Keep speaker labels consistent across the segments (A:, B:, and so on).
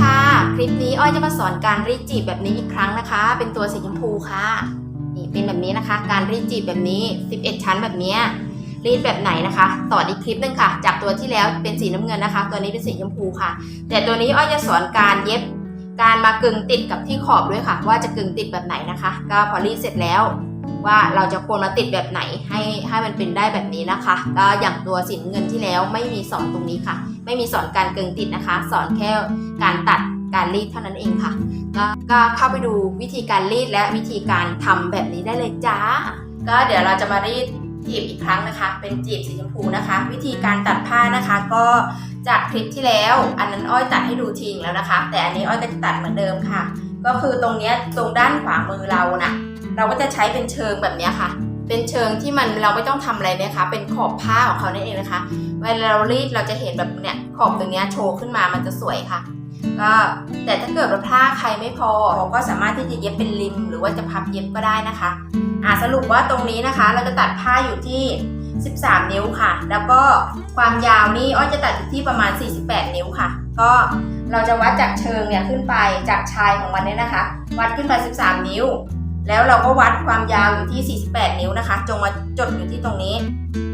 A: ค่ะ คลิปนี้อ้อยจะมาสอนการรีดจีบแบบนี้อีกครั้งนะคะ เป็นตัวสีชมพูค่ะ นี่เป็นแบบนี้นะคะ การรีดจีบแบบนี้ 11 ชั้นแบบเนี้ยรีดแบบไหนนะคะต่ออีกคลิปหนึงค่ะ จากตัวที่แล้วเป็นสีน้ำเงินนะคะ ตัวนี้เป็นสีชมพูค่ะ แต่ตัวนี้อ้อยจะสอนการเย็บ การมากึ่งติดกับที่ขอบด้วยค่ะ ว่าจะกึ่งติดแบบไหนนะคะ ก็พอรีดเสร็จแล้วว่าเราจะควรมาติดแบบไหนให้ให้มันเป็นได้แบบนี้นะคะ ก็อย่างตัวสีน้ำเงินที่แล้วไม่มีสอนตรงนี้ค่ะ ไม่มีสอนการเกึงติดนะคะ สอนแค่การตัดการรีดเท่านั้นเองค่ะ ก็ก็เข้าไปดูวิธีการรีดและวิธีการทำแบบนี้ได้เลยจ้า ก็เดี๋ยวเราจะมารีดจีบอีกครั้งนะคะ เป็นจีบสีชมพูนะคะ วิธีการตัดผ้านะคะ ก็จากคลิปที่แล้ว อันนั้นอ้อยตัดให้ดูทีงแล้วนะคะ แต่อันนี้อ้อยก็จะตัดเหมือนเดิมค่ะ ก็คือตรงเนี้ยตรงด้านขวามือเรานะเราก็จะใช้เป็นเชิงแบบนี้ค่ะ เป็นเชิงที่มันเราไม่ต้องทำอะไรนะคะ เป็นขอบผ้าของเขานั่นเองนะคะ เวลาเรารีดเราจะเห็นแบบเนี้ยขอบตรงเนี้ยโชว์ขึ้นมามันจะสวยค่ะ ก็แต่ถ้าเกิดว่าผ้าใครไม่พอเราก็สามารถที่จะเย็บเป็นริม หรือว่าจะพับเย็บก็ได้นะคะอ่าสรุปว่าตรงนี้นะคะ เราจะตัดผ้าอยู่ที่ 13 นิ้วค่ะ แล้วก็ความยาวนี่อ้อยจะตัดอยู่ที่ประมาณ 48 นิ้วค่ะ ก็เราจะวัดจากเชิงเนี่ยขึ้นไปจากชายของมันเนี่ยนะคะ วัดขึ้นไป 13 นิ้ว แล้วเราก็วัดความยาวอยู่ที่ 48 นิ้วนะคะ จงมาจดอยู่ที่ตรงนี้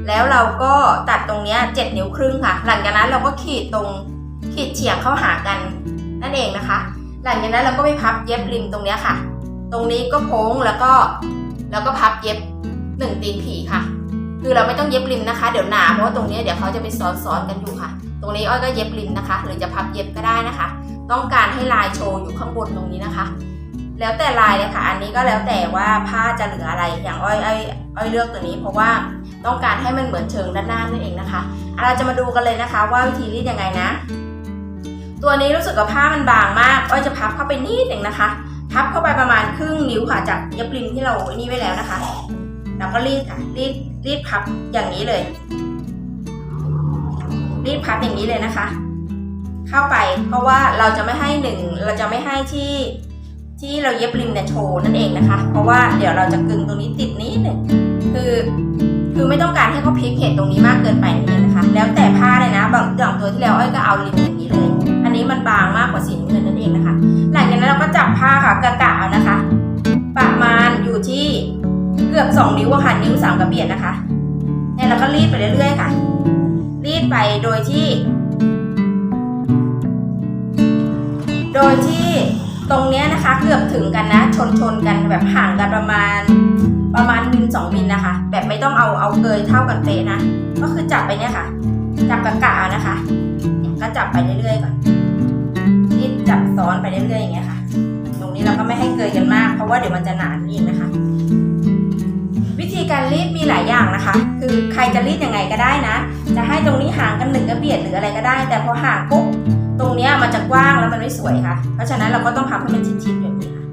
A: แล้วเราก็ตัดตรงนี้ 7 นิ้วครึ่งค่ะ หลังจากนั้นเราก็ขีดตรงขีดเฉียงเข้าหากันนั่นเองนะคะ หลังจากนั้นเราก็ไปพับเย็บริมตรงนี้ค่ะ ตรงนี้ก็โค้งแล้วก็แล้วก็พับเย็บหนึ่งตีนผีค่ะ คือเราไม่ต้องเย็บริมนะคะ เดี๋ยวหนาเพราะว่าตรงนี้เดี๋ยวเขาจะไปซ้อนๆกันอยู่ค่ะ ตรงนี้อ้อยก็เย็บริมนะคะ หรือจะพับเย็บก็ได้นะคะ ต้องการให้ลายโชว์อยู่ข้างบนตรงนี้นะคะ แล้วแต่ลายเลยค่ะ อันนี้ก็แล้วแต่ว่าผ้าจะเหลืออะไร อย่างอ้อยอ้อยอ้อยเลือกตัวนี้ เพราะว่าต้องการให้มันเหมือนเชิงด้านหน้านั่นเองนะคะเราจะมาดูกันเลยนะคะว่าวิธีรีดยังไงนะ ตัวนี้รู้สึกว่าผ้ามันบางมากอ้อยจะพับเข้าไปนิดหนึ่งนะคะ พับเข้าไปประมาณครึ่งนิ้วค่ะจากเย็บริมที่เราไอ้นี่ไว้แล้วนะคะแล้วก็รีดค่ะ รีดรีดพับอย่างนี้เลย รีดพับอย่างนี้เลยนะคะ เข้าไปเพราะว่าเราจะไม่ให้หนึ่งเราจะไม่ให้ที่ ที่เราเย็บริมเนี่ยโชว์นั่นเองนะคะ เพราะว่าเดี๋ยวเราจะกึงตรงนี้ติดนิดหนึ่งคือคือไม่ต้องการให้เขาพลิกเห็นตรงนี้มากเกินไปนั่นเองนะคะ แล้วแต่ผ้าเลยนะบางอย่างตัวที่แล้วอ้อยก็เอาริมอย่างนี้เลย อันนี้มันบางมากกว่าสีน้ำเงินนั่นเองนะคะ หลังจากนั้นเราก็จับผ้าค่ะกะกะเอานะคะ ประมาณอยู่ที่เกือบสองนิ้วค่ะนิ้วสามกระเบียดนะคะเนี่ยเราก็รีดไปเรื่อยๆค่ะ รีดไปโดยที่ โดยที่ ตรงเนี้ยนะคะเกือบถึงกันนะ ชนชนกันแบบห่างกันประมาณประมาณมิลสองมิลนะคะ แบบไม่ต้องเอาเอาเกยเท่ากันเป๊ะนะ ก็คือจับไปเนี่ยค่ะ จับกะกะเอานะคะก็จับไปเรื่อยๆก่อนรีดจับซ้อนไปเรื่อยๆอย่างเงี้ยค่ะ ตรงนี้เราก็ไม่ให้เกยกันมาก เพราะว่าเดี๋ยวมันจะหนาอีกนะคะ วิธีการรีดมีหลายอย่างนะคะ คือใครจะรีดยังไงก็ได้นะ จะให้ตรงนี้ห่างกันหนึ่งกระเบียดหรืออะไรก็ได้ แต่พอห่างปุ๊บ ตรงเนี้ยมันจะกว้างแล้วมันไม่สวยค่ะ เพราะฉะนั้นเราก็ต้องทำให้มันชิดๆแบบนี้ค่ะ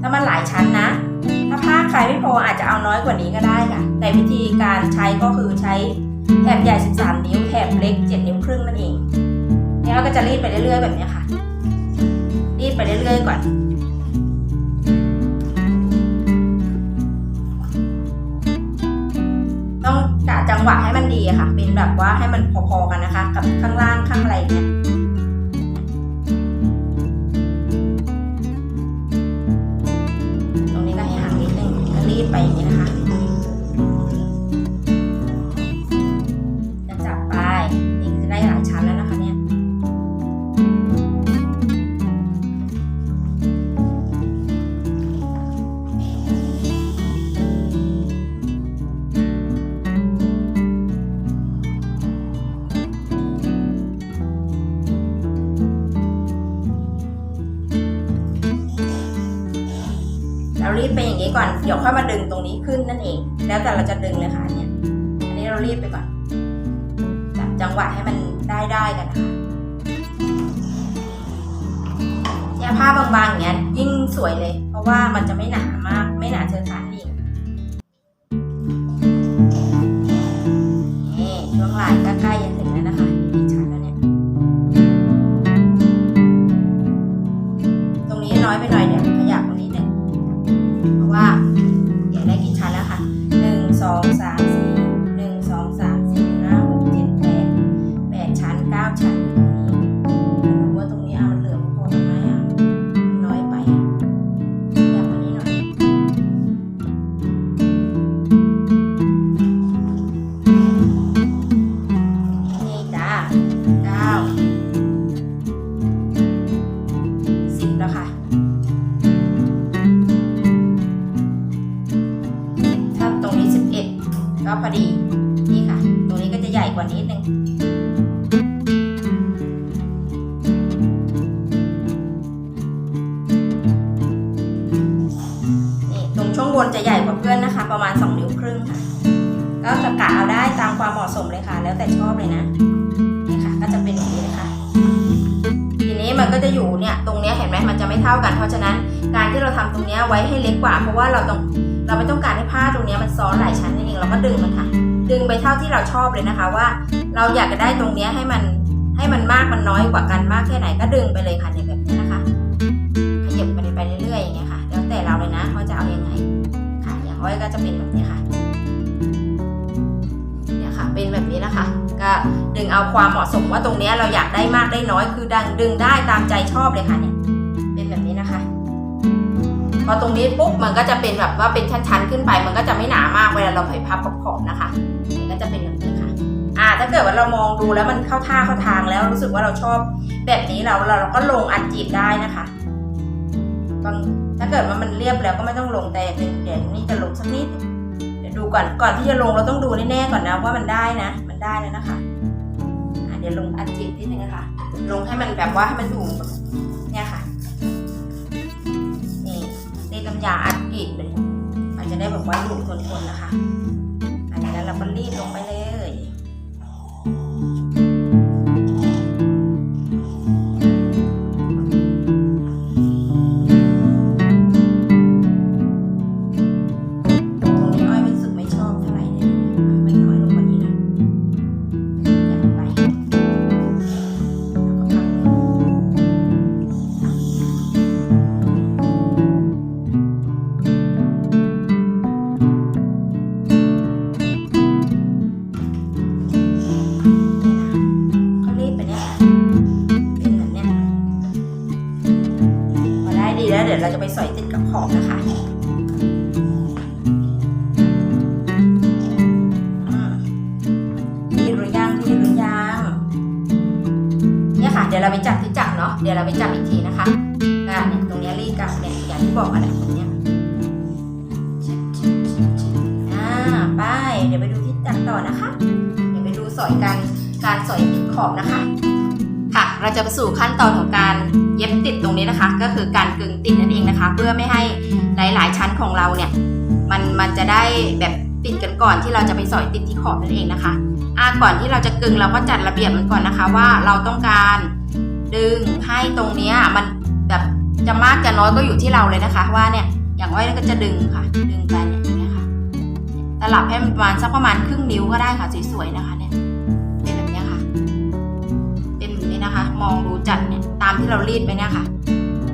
A: ถ้ามันหลายชั้นนะ ถ้าผ้าใครไม่พออาจจะเอาน้อยกว่านี้ก็ได้ค่ะ แต่วิธีการใช้ก็คือใช้แถบใหญ่ 13 นิ้ว แถบเล็ก 7 นิ้วครึ่งนั่นเองเนี่ยเราก็จะรีดไปเรื่อยๆแบบนี้ค่ะ รีดไปเรื่อยๆก่อนต้องกะจังหวะให้มันดีค่ะ เป็นแบบว่าให้มันพอๆกันนะคะ กับข้างล่างข้างอะไรเนี่ย ไป ค่อยมาดึงตรงนี้ขึ้นนั่นเอง แล้วแต่เราจะดึงเลยค่ะเนี่ย อันนี้เรารีบไปก่อนจับจังหวะให้มันได้ได้ๆกันนะคะเนี่ยผ้าบางๆอย่างเงี้ยยิ่งสวยเลย เพราะว่ามันจะไม่หนามาก ไม่หนาเชิงฐานอีกนี่ ความเหมาะสมเลยค่ะ แล้วแต่ชอบเลยนะนี่ค่ะ ก็จะเป็นอย่างนี้นะคะทีนี้มันก็จะอยู่เนี่ยตรงเนี้ยเห็นไหมมันจะไม่เท่ากัน เพราะฉะนั้นการที่เราทำตรงเนี้ยไว้ให้เล็กกว่า เพราะว่าเราต้องเราไม่ต้องการให้ผ้าตรงเนี้ยมันซ้อนหลายชั้นนั่นเองเราก็ดึงมันค่ะ ดึงไปเท่าที่เราชอบเลยนะคะ ว่า เราอยากจะได้ตรงเนี้ยให้มันให้มันมากมันน้อยกว่ากันมากแค่ไหนก็ดึงไปเลยค่ะเนี่ยแบบนี้นะคะขยับไปไปเรื่อยๆอย่างเงี้ยค่ะ แล้วแต่เราเลยนะว่าจะเอายังไงค่ะอย่างอ้อยก็จะเป็นแบบนี้ค่ะ เป็นแบบนี้นะคะ ก็ดึงเอาความเหมาะสมว่าตรงนี้เราอยากได้มากได้น้อยคือดังดึงได้ตามใจชอบเลยค่ะเนี่ยเป็นแบบนี้นะคะ พอตรงนี้ปุ๊บมันก็จะเป็นแบบว่าเป็นชั้นๆขึ้นไป มันก็จะไม่หนามากเวลาเราไปพับขอบๆนะคะนี่ก็จะเป็นแบบนี้ค่ะอ่าถ้าเกิดว่าเรามองดูแล้วมันเข้าท่าเข้าทางแล้วรู้สึกว่าเราชอบแบบนี้เราเราก็ลงอัดจีบได้นะคะบางถ้าเกิดว่ามันเรียบแล้วก็ไม่ต้องลงแต่เดี๋ยวนี่จะลงสักนิด ดูก่อนก่อนที่จะลงเราต้องดูแน่ๆก่อนนะว่ามันได้นะ มันได้แล้วนะคะเดี๋ยวลงอัดจีบนิดนึงนะคะ ลงให้มันแบบว่าให้มันดูแบบเนี่ยค่ะนี่ตีน้ำยาอัดกรีดเลยมันจะได้แบบว่าหลุดคนๆนะคะอันนี้แล้วเราก็รีดลงไปเลย เดี๋ยวไปดูสอยการการสอยขอบนะคะ ค่ะ เราจะไปสู่ขั้นตอนของการเย็บติดตรงนี้นะคะ ก็คือการกึงติดนั่นเองนะคะ เพื่อไม่ให้หลาย ๆ ชั้นของเราเนี่ยมันมันจะได้แบบติดกันก่อนที่เราจะไปสอยติดที่ขอบนั่นเองนะคะอ่าก่อนที่เราจะกึงเราก็จัดระเบียบมันก่อนนะคะ ว่าเราต้องการดึงให้ตรงนี้มันแบบจะมากจะน้อยก็อยู่ที่เราเลยนะคะ ว่าเนี่ยอย่างอ้อยก็จะดึงค่ะ ดึงไป ตลับให้มันประมาณสักประมาณครึ่งนิ้วก็ได้ค่ะสวยๆนะคะเนี่ยเป็นแบบนี้ค่ะ เป็นแบบนี้นะคะ มองดูจัดเนี่ยตามที่เรารีดไปเนี่ยค่ะ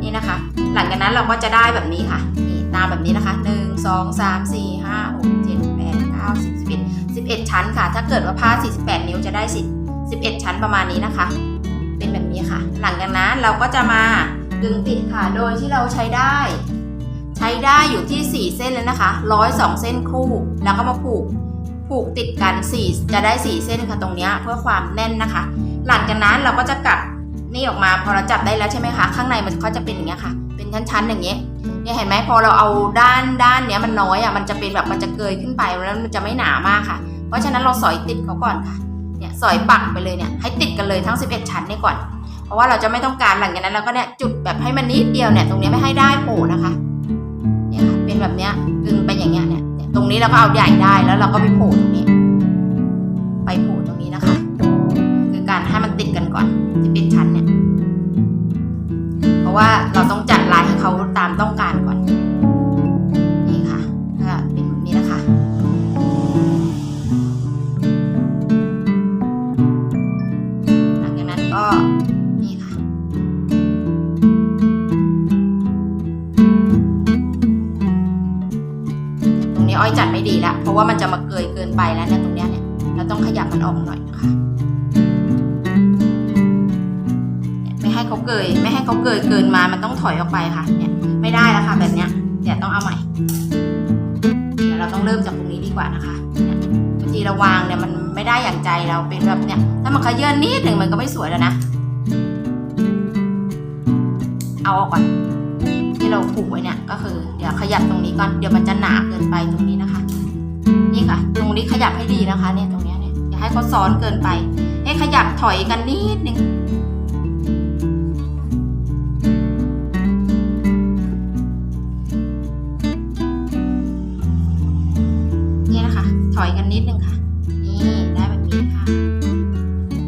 A: นี่นะคะ หลังจากนั้นเราก็จะได้แบบนี้ค่ะนี่ตามแบบนี้นะคะหนึ่งสองสามสี่ห้าหกเจ็ดแปดเก้าสิบสิบเอ็ดสิบเอ็ดชั้นค่ะ ถ้าเกิดว่าผ้าสี่สิบแปดนิ้วจะได้สิสิบเอ็ดชั้นประมาณนี้นะคะ เป็นแบบนี้ค่ะ หลังจากนั้นเราก็จะมาดึงติดค่ะโดยที่เราใช้ได้ ใช้ได้อยู่ที่สี่เส้นแล้วนะคะร้อยสองเส้นคู่แล้วก็มาผูกผูกติดกันสี่จะได้สี่เส้นค่ะตรงนี้เพื่อความแน่นนะคะ หลังจากนั้นเราก็จะกัดนี่ออกมาพอเราจับได้แล้วใช่ไหมคะ ข้างในมันก็จะเป็นอย่างเงี้ยค่ะ เป็นชั้นๆอย่างเงี้ยเนี่ยเห็นไหมพอเราเอาด้านด้านเนี้ยมันน้อยอะมันจะเป็นแบบมันจะเกยขึ้นไปแล้วมันจะไม่หนามากค่ะ เพราะฉะนั้นเราสอยติดเขาก่อนค่ะเนี่ยสอยปักไปเลยเนี่ยให้ติดกันเลยทั้ง 11 ชั้นนี่ก่อน เพราะว่าเราจะไม่ต้องการหลังจากนั้นเราก็เนี่ยจุดแบบให้มันนิดเดียวเนี่ยตรงนี้ไม่ให้ได้โผล่นะคะเนี่ยค่ะเป็น แบบเนี้ยกึงไปอย่างเงี้ยเนี่ย ตรงนี้เราก็เอาใหญ่ได้แล้วเราก็ไปโผล่ตรงนี้ ไปโผล่ตรงนี้นะคะ คือการให้มันติดกันก่อนที่เป็นชั้นเนี่ย เพราะว่าเราต้องจัดลายให้เขาตามต้องการก่อน ดีละเพราะว่ามันจะมาเกยเกินไปแล้วเนี่ยตรงเนี้ยเนี่ยเราต้องขยับมันออกหน่อยนะคะเนี่ยไม่ให้เขาเกยไม่ให้เขาเกยเกินมามันต้องถอยออกไปค่ะเนี่ยไม่ได้แล้วค่ะแบบเนี้ยเดี๋ยวต้องเอาใหม่เดี๋ยวเราต้องเริ่มจากตรงนี้ดีกว่านะคะเนี่ยบางทีเราวางเนี่ยมันไม่ได้อย่างใจเราเป็นแบบเนี่ยถ้ามันขยื่นนิดหนึ่งมันก็ไม่สวยแล้วนะเอาออกก่อนที่เราผูกไว้เนี่ยก็คือ เดี๋ยวขยับตรงนี้ก่อนเดี๋ยวมันจะหนาเกินไปตรงนี้นะคะ นี่ค่ะ ตรงนี้ขยับให้ดีนะคะเนี่ยตรงนี้เนี่ยอย่าให้เขาซ้อนเกินไป ให้ขยับถอยกันนิดนึงนี่นะคะ ถอยกันนิดนึงค่ะ นี่ได้แบบนี้ค่ะ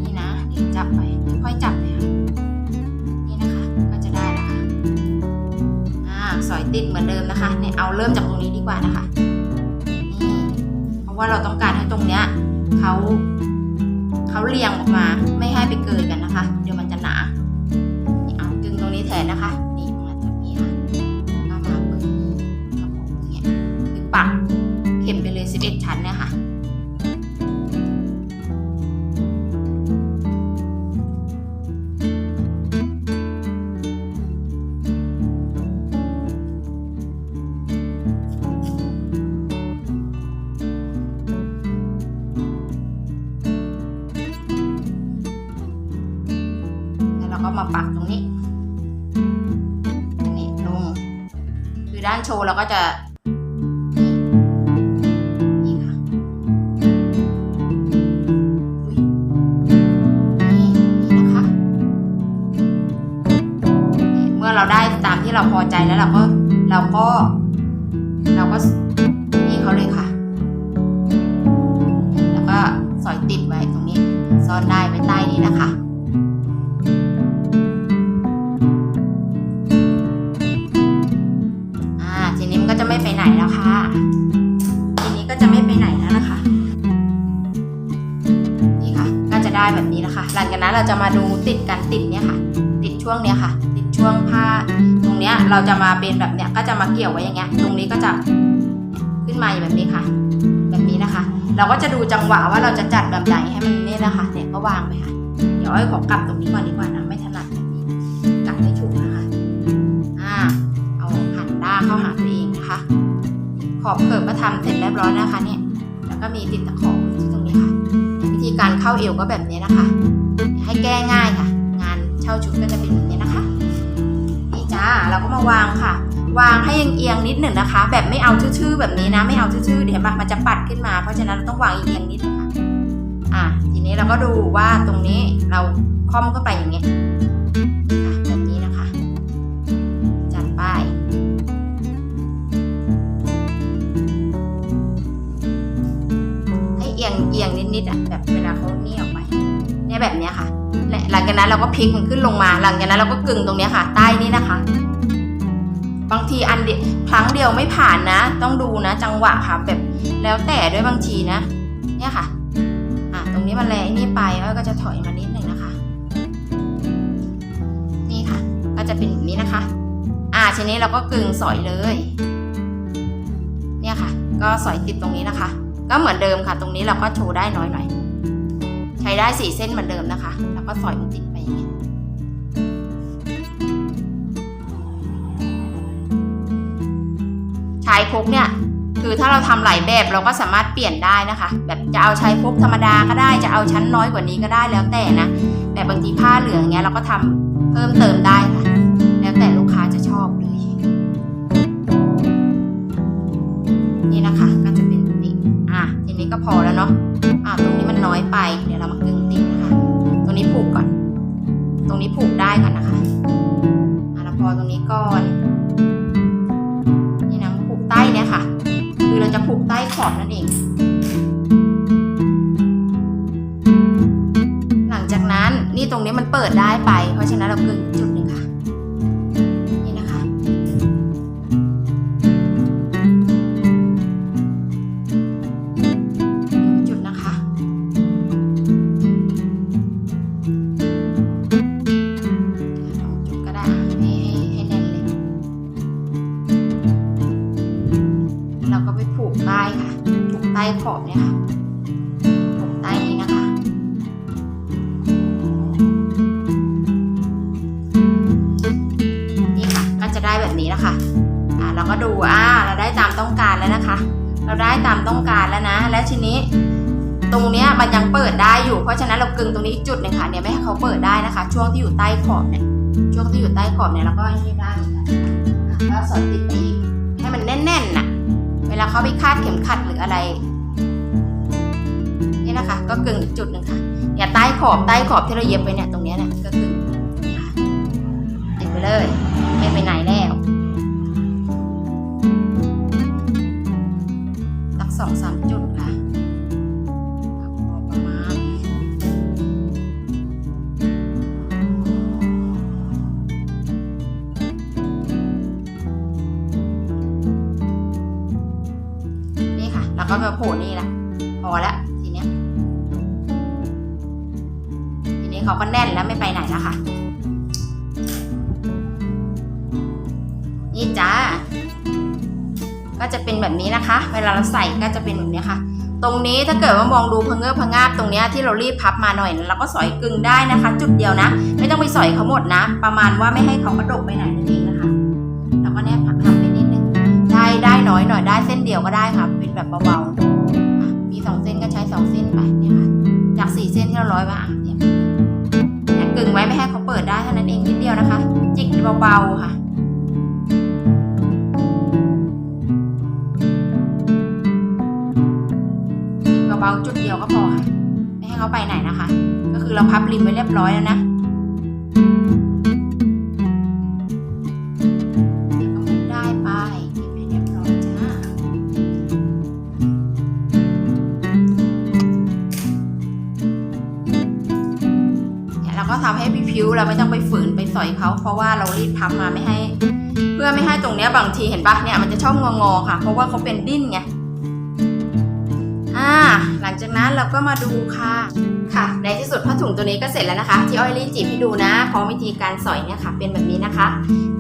A: นี่นะเดี๋ยวจับไปค่อยจับเลยค่ะนี่นะคะ ก็จะได้แล้วค่ะอ่าสอยติดเหมือนเดิมนะคะเนี่ยเอาเริ่มจากตรงนี้ดีกว่านะคะ ว่าเราต้องการให้ตรงเนี้ยเขาเขาเรียงออกมาไม่ให้ไปเกยกันนะคะ เดี๋ยวมันจะหนานี่เอาดึงตรงนี้แทนนะคะ นี่มาจากนี้ค่ะก็มาเปิดนี่กระโปรงเนี่ยคือปักเข็มไปเลย 11 ชั้นเนี่ยค่ะ ชว์เราก็จะนี่ค่ะนี่นี่นะคะเมื่อเราได้ตามที่เราพอใจแล้วเราก็เราก็เราก็ ติดกันติดเนี่ยค่ะ ติดช่วงเนี้ยค่ะ ติดช่วงผ้า ตรงเนี้ยเราจะมาเป็นแบบเนี้ยก็จะมาเกี่ยวไว้อย่างเงี้ย ตรงนี้ก็จะขึ้นมาอย่างแบบนี้ค่ะ แบบนี้นะคะ เราก็จะดูจังหวะว่าเราจะจัดแบบไหนให้มันเนี่ยนะคะเนี่ยก็วางไปค่ะเดี๋ยวอ้อยขอกลับตรงนี้ก่อนดีกว่านะไม่ถนัดแบบนี้กลับไม่ถูกนะคะอ่าเอาหันด้าเข้าหาตัวเองนะคะ ขอบเขิบก็ทำเสร็จเรียบร้อยนะคะเนี่ยแล้วก็มีติดตะขอที่ตรงนี้ค่ะ วิธีการเข้าเอวก็แบบนี้นะคะ ให้แก้ง่ายค่ะ งานเช่าชุดก็จะเป็นแบบนี้นะคะ นี่จ้าเราก็มาวางค่ะ วางให้เอียงๆนิดหนึ่งนะคะ แบบไม่เอาทื่อๆแบบนี้นะ ไม่เอาทื่อๆเดี๋ยวมันจะปัดขึ้นมา เพราะฉะนั้นเราต้องวางเอียงนิดนึงค่ะอะทีนี้เราก็ดูว่าตรงนี้เราค่อมเข้าไปอย่างเงี้ยแบบนี้นะคะ จัดป้ายให้เอียงเอียงนิดๆอะแบบ จากนั้นเราก็พลิกมันขึ้นลงมา หลังจากนั้นเราก็กึ่งตรงนี้ค่ะ ใต้นี้นะคะ บางทีอันเดียครั้งเดียวไม่ผ่านนะ ต้องดูนะ จังหวะค่ะแบบแล้วแต่ด้วยบางทีนะ เนี่ยค่ะ อะตรงนี้มันแรงนี่ไปแล้วก็จะถอยมานิดหนึ่งนะคะ นี่ค่ะ ก็จะเป็นแบบนี้นะคะ อ่าทีนี้เราก็กึ่งสอยเลย เนี่ยค่ะ ก็สอยติดตรงนี้นะคะ ก็เหมือนเดิมค่ะ ตรงนี้เราก็โชว์ได้น้อยหน่อยใช้ได้สี่เส้นเหมือนเดิมนะคะ ก็สอยมันติดไปอย่างนี้ยชายพกเนี่ย คือถ้าเราทำหลายแบบเราก็สามารถเปลี่ยนได้นะคะ แบบจะเอาชายพกธรรมดาก็ได้จะเอาชั้นน้อยกว่านี้ก็ได้แล้วแต่นะแต่บางทีผ้าเหลืองเงี้ยเราก็ทำเพิ่มเติมได้ค่ะ แล้วแต่ลูกค้าจะชอบเลย นี่นะคะก็จะเป็นแบบนี้อะทีนี้ก็พอแล้วเนาะอะตรงนี้มันน้อยไปเดี๋ยวเรามากึ่ง นี้ผูกก่อน ตรงนี้ผูกได้ก่อนนะคะอะเราพอตรงนี้ก่อน นี่นะผูกใต้เนี่ยค่ะ คือเราจะผูกใต้ขอบนั่นเอง หลังจากนั้นนี่ตรงนี้มันเปิดได้ไป เพราะฉะนั้นเราเกึ่งจุดหนึ่งค่ะ อบเนี่ยค่ะผูกใต้นี้นะคะ นี่ค่ะก็จะได้แบบนี้นะคะอ่าเราก็ดูอ่าเราได้ตามต้องการแล้วนะคะ เราได้ตามต้องการแล้วนะ และทีนี้ตรงเนี้ยมันยังเปิดได้อยู่ เพราะฉะนั้นเรากึงตรงนี้จุดหนึ่งค่ะเนี่ยไม่ให้เขาเปิดได้นะคะ ช่วงที่อยู่ใต้ขอบเนี่ยช่วงที่อยู่ใต้ขอบเนี่ยเราก็ให้ได้เหมือนกันอะก็สอดติดไปอีกให้มันแน่นๆน่ะ เวลาเขาไปคาดเข็มขัดหรืออะไระคะ ก็กึ่งอีกจุดหนึ่งค่ะเนี่ยใต้ขอบใต้ขอบที่เราเย็บไปเนี่ยตรงนี้เนี่ยก็คือนี่ค่ะติดไปเลย ไม่ไปไหนแล้วสักสองสามจุดค่ะประมาณนี่ค่ะ แล้วก็มาโผล่นี่แหละพอแล้ว นี้เขาก็แน่นแล้วไม่ไปไหนแล้วค่ะ นี่จ้า ก็จะเป็นแบบนี้นะคะ เวลาเราใส่ก็จะเป็นแบบนี้ค่ะ ตรงนี้ถ้าเกิดว่ามองดูพะเงือพะงาบตรงนี้ที่เรารีบพับมาหน่อยเราก็สอยกึ่งได้นะคะ จุดเดียวนะ ไม่ต้องไปสอยเขาหมดนะ ประมาณว่าไม่ให้เขากระดกไปไหนนั่นเองนะคะแล้วก็แนบผักทำไปนิดนึงได้ได้น้อยหน่อยได้เส้นเดียวก็ได้ค่ะ เป็นแบบเบาๆมีสองเส้นก็ใช้สองเส้นไปเนี่ยค่ะจากสี่เส้นที่เราร้อยมาอะเนี่ยึงไว้ไม่ให้เขาเปิดได้เท่านั้นเองนิดเดียวนะคะ จิกเบาๆค่ะจิกเบาๆจุดเดียวก็พอค่ะไม่ให้เขาไปไหนนะคะ ก็คือเราพับริมไว้เรียบร้อยแล้วนะ เนี่ยเราก็ทำให้พิ้วเราไม่ต้องไปฝืนไปสอยเขาเพราะว่าเรารีดพับมาไม่ให้ เพื่อไม่ให้ตรงเนี้ยบางทีเห็นปะเนี่ยมันจะชอบงอๆค่ะ เพราะว่าเขาเป็นดิ้นไงอ่าหลังจากนั้นเราก็มาดูค่ะค่ะ ในที่สุดผ้าถุงตัวนี้ก็เสร็จแล้วนะคะ ที่อ้อยรีดจีบให้ดูนะพร้อมวิธีการสอยเนี่ยค่ะเป็นแบบนี้นะคะ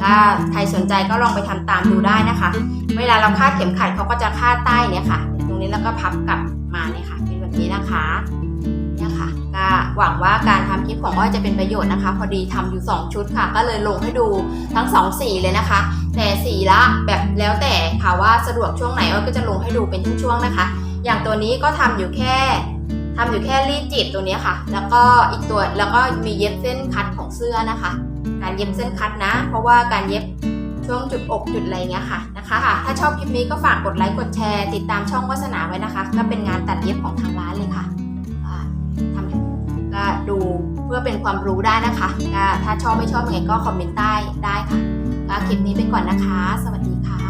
A: ถ้าใครสนใจก็ลองไปทำตามดูได้นะคะ เวลาเราคาดเข็มขัดเขาก็จะคาดใต้เนี่ยค่ะ ตรงนี้แล้วก็พับกลับมาเนี่ยค่ะ เป็นแบบนี้นะคะ ค่ะ หวังว่าการทำคลิปของอ้อยจะเป็นประโยชน์นะคะ พอดีทำอยู่ 2 ชุดค่ะ ก็เลยลงให้ดูทั้ง 2 สีเลยนะคะ แต่สีละแบบแล้วแต่ค่ะว่าสะดวกช่วงไหนอ้อยก็จะลงให้ดูเป็นช่วงๆนะคะ อย่างตัวนี้ก็ทำอยู่แค่ทำอยู่แค่รีดจีบตัวนี้ค่ะ แล้วก็อีกตัวแล้วก็มีเย็บเส้นคัดของเสื้อนะคะ การเย็บเส้นคัดนะ เพราะว่าการเย็บช่วงจุดอกจุดอะไรเงี้ยค่ะนะคะค่ะ ถ้าชอบคลิปนี้ก็ฝากกดไลค์กดแชร์ ติดตามช่องวาสนาไว้นะคะ ก็เป็นงานตัดเย็บของทางร้านเลยค่ะ ก็ดูเพื่อเป็นความรู้ได้นะคะถ้าชอบไม่ชอบยังไงก็คอมเมนต์ใต้ได้ค่ะก็คลิปนี้ไปก่อนนะคะ สวัสดีค่ะ